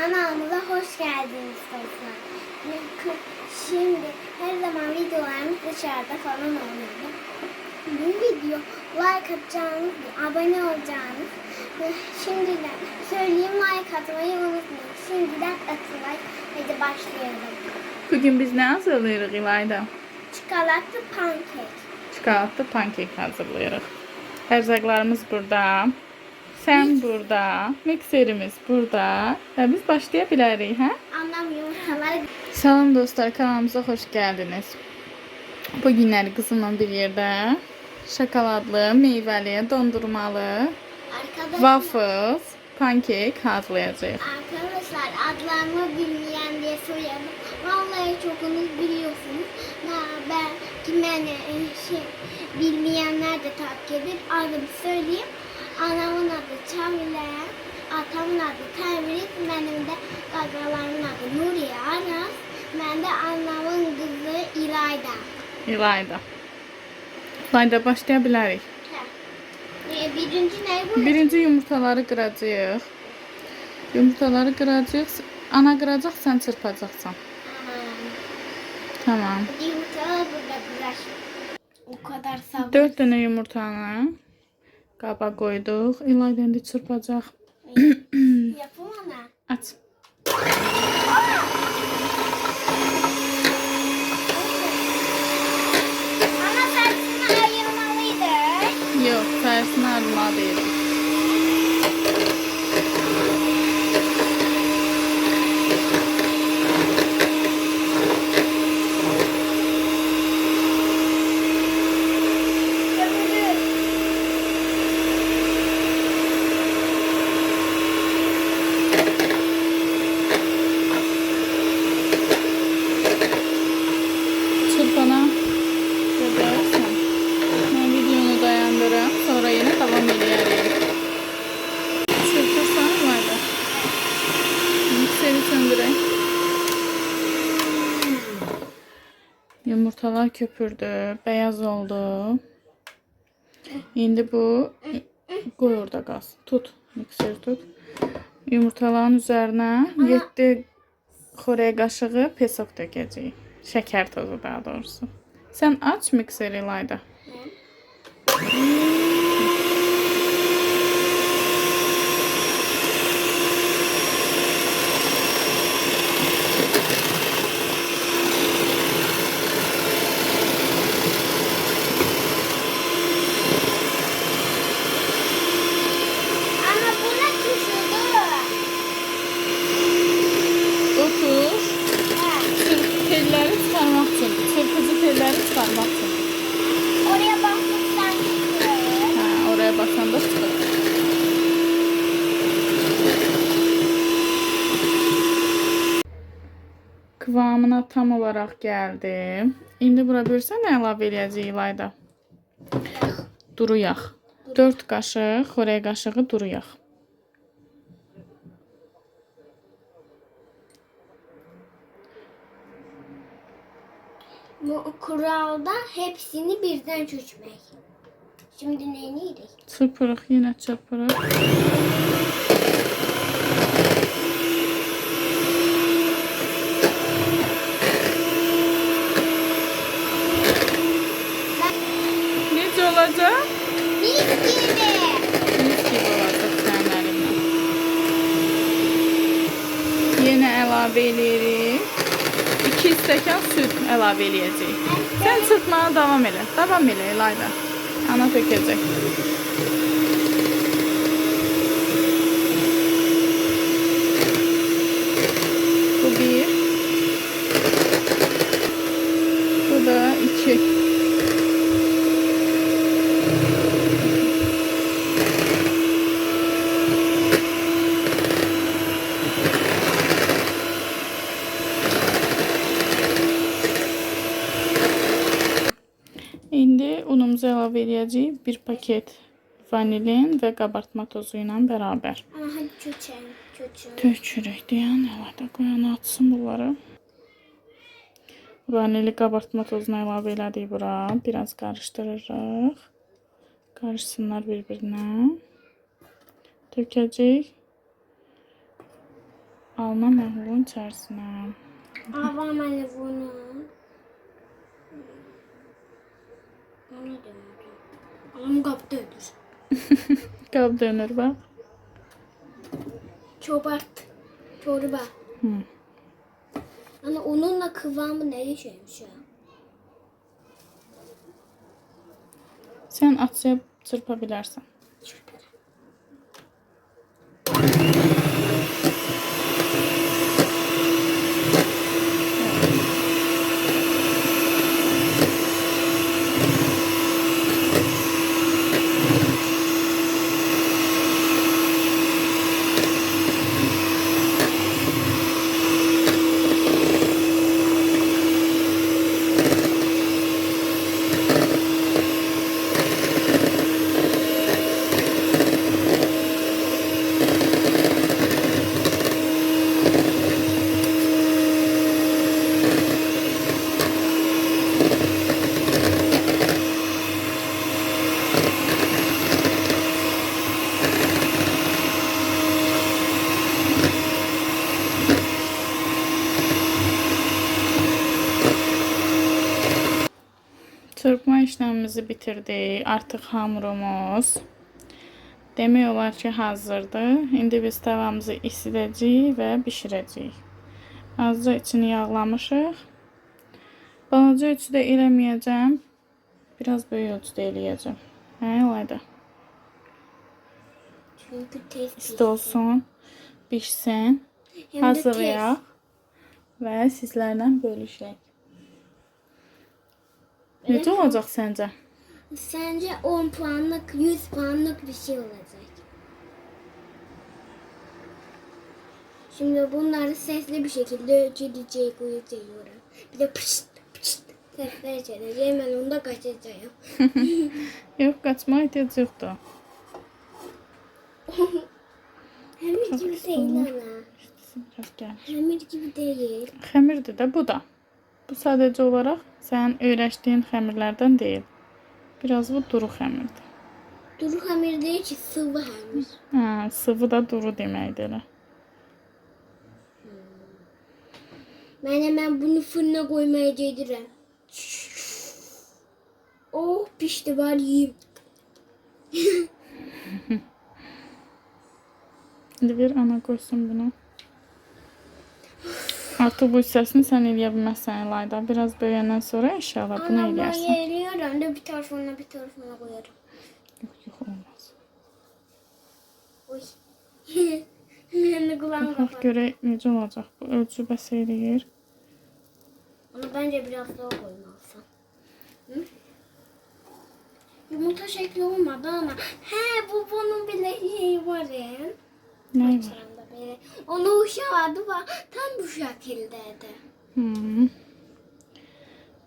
Kanalımıza hoş geldiniz dostlar. Şimdi her zaman videolarımız dışarıda falan oluyor. Bu video like atacağınız, abone olacağınız şimdiden söyleyeyim like atmayı unutmayın. Şimdiden atın like. Hadi başlayalım. Bugün biz ne hazırlayırıq İlayda? Çikolatlı pankek. Çikolatlı pankek hazırlayırıq. Ərzaqlarımız burada. Sən burada, mikserimiz burada və biz başlaya bilərik, hə? Annem yumurtaları Salam dostlar, kanalımıza xoş gəldiniz. Bu günləri qızımla bir yerdə şokoladlı, meyvəli, dondurmalı, arkadaşlar. waffles, pankek hazırlayacağıq. Arkadaşlar adlarımı bilmeyen diye soruyorum. Vallahi çokunuz biliyorsunuz. Ha, belki beni e, şey, bilmeyenler de takip edip adımı söyleyeyim. Anamın adı Çavile, atamın adı Temrit, benim de gagalarımın adı Nuriye Aras. Ben de anamın kızı İlayda. İlayda. İlayda başlaya bilərik. Ha. E, birinci ne bu? Birinci yumurtaları qıracağıq. Yumurtaları qıracağıq. Ana qıracaq, sən çırpacaqsan. Aman, Yumurtalar Tamam. burada biraz. O kadar sabır. 4 dənə yumurtanı qaba qoyduq. İlayda indi çırpacaq. Yapım ana. Aç. Ama saçını ayırmalıydık. Yox, sayəsini arımalıyıq. Çırpana gedərsən. Mən videonu dayandırım, sonra yenə davam edərik. Çırpırsan İlayda. Mikseri söndürək. Yumurtalar köpürdü, beyaz oldu. İndi bu qoy orada qalsın. Tut, mikseri tut. Yumurtaların üzərinə 7 xörək qaşığı pesok dökəcəyik. Şəkər tozu daha doğrusu. Sən aç mikseri İlayda. Ama olaraq gəldi. İndi bura bilirsən nə əlavə eləyəcəyik İlayda? Duru yağ. 4 qaşıq, xörək qaşığı duru yağ. Bu kuralda hepsini birden çözmek. Şimdi neydi? Çırpırıq, yenə çırpırıq. Necə olacaq? Mis gibi. Mis gibi olacaq sənin əlindən. Yenə əlavə eləyirik. 2 stəkan süd əlavə eləyəcəyik. Sən çırpmağa davam elə. Davam elə İlayda. Ana tökəcək. Bu bir. Bu da iki. İndi unumuzu əlavə edəcəyik. Bir paket vanilin və qabartma tozu ilə bərabər. Ama hadi çöçelim. Çöçelim. Tökürük deyən əlavə qoyan atsın bunları. Vanili qabartma tozunu əlavə elədik bura. Biraz qarışdırırıq. Qarışsınlar bir-birinə. Tökəcəyik. Alma məhlulun içərisinə. Avam anne bunu. O ne demek? Anam kaptı ödür. Qab dönür bax. Çobart. Çorba. Hı. Hani onunla kıvamı ne şeymiş ya? Sən açıb çırpa Çırpma işlemimizi bitirdik. Artıq hamurumuz demək olar ki, hazırdır. İndi biz tavamızı isidəcəyik və bişirəcəyik. Azca içini yağlamışıq. Balaca ölçüdə eləməyəcəm. Biraz böyük ölçüdə eləyəcəm. Hə, olaydı. Çünkü test İsti olsun, bişsin, hazırlayaq və sizlərlə bölüşək. Necə olacaq səncə? test. Sence 10 puanlık 100 puanlık bir şey olacak. Şimdi bunları sesli bir şekilde ölçüleceği koyacağım. Bir de pışt pışt sesler çekeceğim. Ben onda kaçacağım. Yox, qaçmağa ehtiyac yoxdur. Hamir gibi değil ana. Hamir gibi değil. Xəmirdir də bu da. Bu sadəcə olaraq sənin öyrəşdiyin xəmirlərdən deyil. Biraz bu duru xəmirdir. Duru hamir değil ki sıvı hamir. Hə, sıvı da duru deməkdir elə. Ben hemen bunu fırına koymaya gelirim. Oh pişti bari yiyeyim. İndi ana qoysun bunu. Artıq bu hissəsini sən eləyə bilməzsən Elayda. Biraz böyüyəndən sonra inşallah bunu Anam ben eləyərsən. yerliyorum da bir tarafına bir tarafına koyarım. Yox, yox olmaz. Oy. Kulağım Baxaq kapalı. görək necə olacaq. Bu ölçü bəs eləyir. Ama bence biraz daha koymalısın. Hı? Yumurta şekli olmadı ama he bu bunun bile şeyi var ya. Nə var? Çağında biri. Onu uşağı var. Tam bu şekildeydi. Hmm.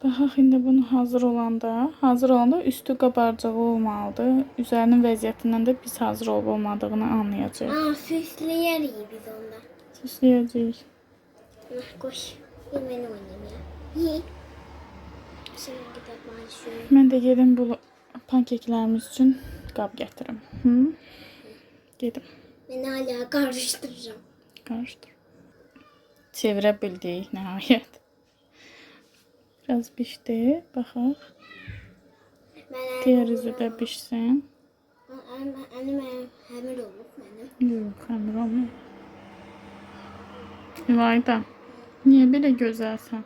Baxaq indi bunu hazır olanda, hazır olanda üstü qabarcığı olmalıdır. Üzərinin vəziyyətindən də biz hazır olub olmadığını anlayacağıq. Aa süsleyer iyi biz onda. Süsləyəcəyik. Şimdi gidip ben şöyle. Mən də gedim bu pankeklərimiz üçün qab gətirim. Hı? Gedim. Ben hala karıştıracağım. Qarışdır. Çevirə bildik nəhayət. Biraz bişdi. Baxaq. Digər üzü də bişsin. Annem, annem hamile olup benim. Yox, xəmir olmur. İlayda, niyə belə gözəlsən?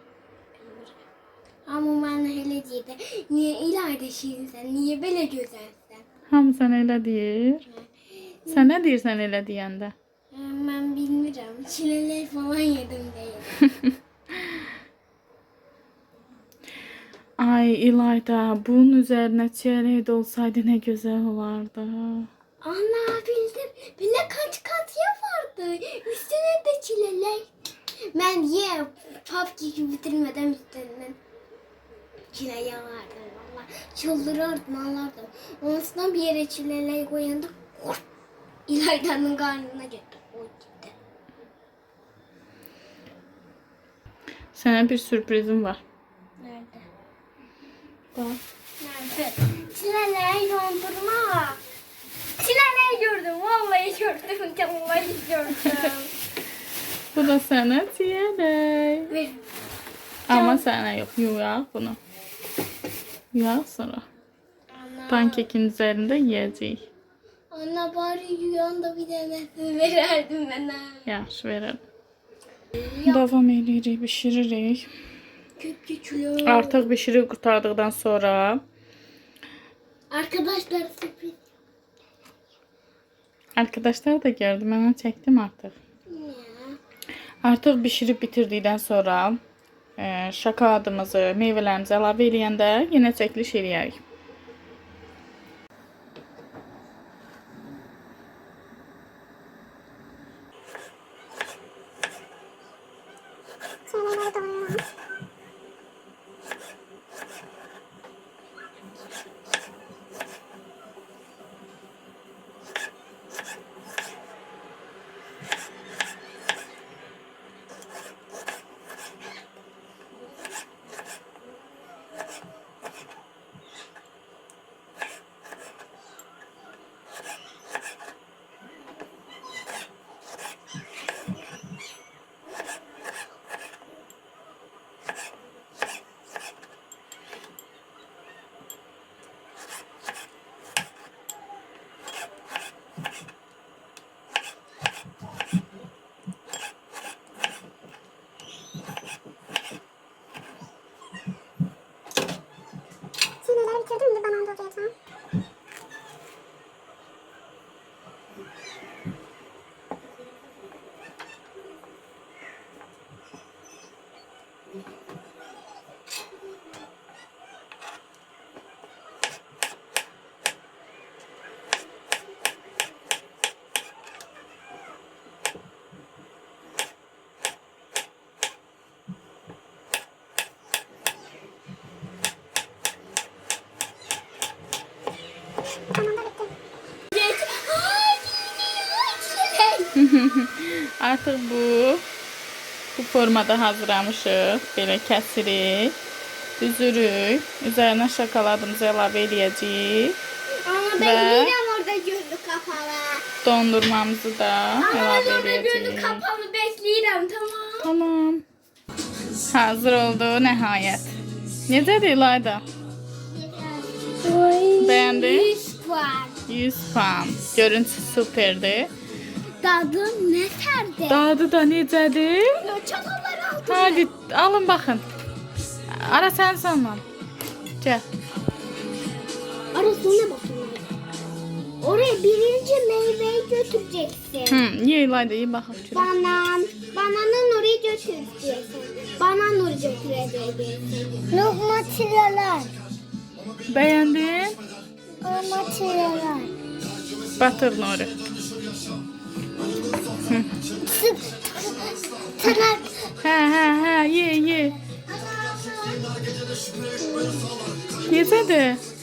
Ama ben hele değildi. Niye ileride şeyin sen? Niye böyle güzelsin? Hamı sənə elə deyir. Sən nə deyirsən elə deyəndə? Ben bilmiyorum. Çileler falan yedim diye. Ay İlayda, bunun üzərinə çiyələk də olsaydı nə gözəl olardı. Ana bildim. Bile kaç kat yapardı. Üstüne de çileler. Ben ye PUBG'yi bitirmeden üstünden çile yalardım valla. Çıldırırdım ağlardım. Ondan bir yere çileler koyandı. İlayda'nın karnına gitti. O gitti. Sənə bir sürprizim var. Nerede? Bax. Nerede? Çileler dondurma. Çileler gördüm. Vallahi gördüm. Vallahi gördüm. Bu da sana çiğney. Ver. Ama sana yok. Yuyak bunu. Yuyak sonra. Ana. Pankekin üzerinde yiyeceğiz. Ana bari yuyan da bir tanesini vererdim bana. Yaxşı verelim. Davam edirik, bişiririk. Köp geçiyor. Artıq bişirib qurtardıqdan sonra Arkadaşlar sürpriz. arkadaşlar da gördü. Mən onu çəkdim artıq. Ya. Artıq bişirib bitirdikdən sonra e, şokoladımızı, meyvələrimizi əlavə eləyəndə yenə çəkiliş eləyərik. Artıq bu bu formada hazırlamışıq. Belə kəsirik, düzürük. Üzərinə şokoladımızı əlavə eləyəcəyik. Ve- ben bilirəm orada gözü kapalı. Dondurmamızı da əlavə ben orada gözü eləyəcəyik. kapalı bekləyirəm tamam. Tamam. Hazır oldu nəhayət. Necədir İlayda? Beğendin? 100 puan. 100 puan. Görüntüsü süperdi. Tadı ne serde? Dadı da necədir? Çatallar aldım. Hadi alın baxın. Ara sən sanma. Gəl. Arasına bakın. Oraya birinci meyveyi götüreceksin. Hı, ye İlayda, ye baxaq görək. Banan. Bananın oraya götüreceksin. Banan oraya götüreceksin. Lokma çileler. Bəyəndin? Lokma çileler. Batır Nuri. Tırnak. Hə, hə, hə, ye, ye. Necədir?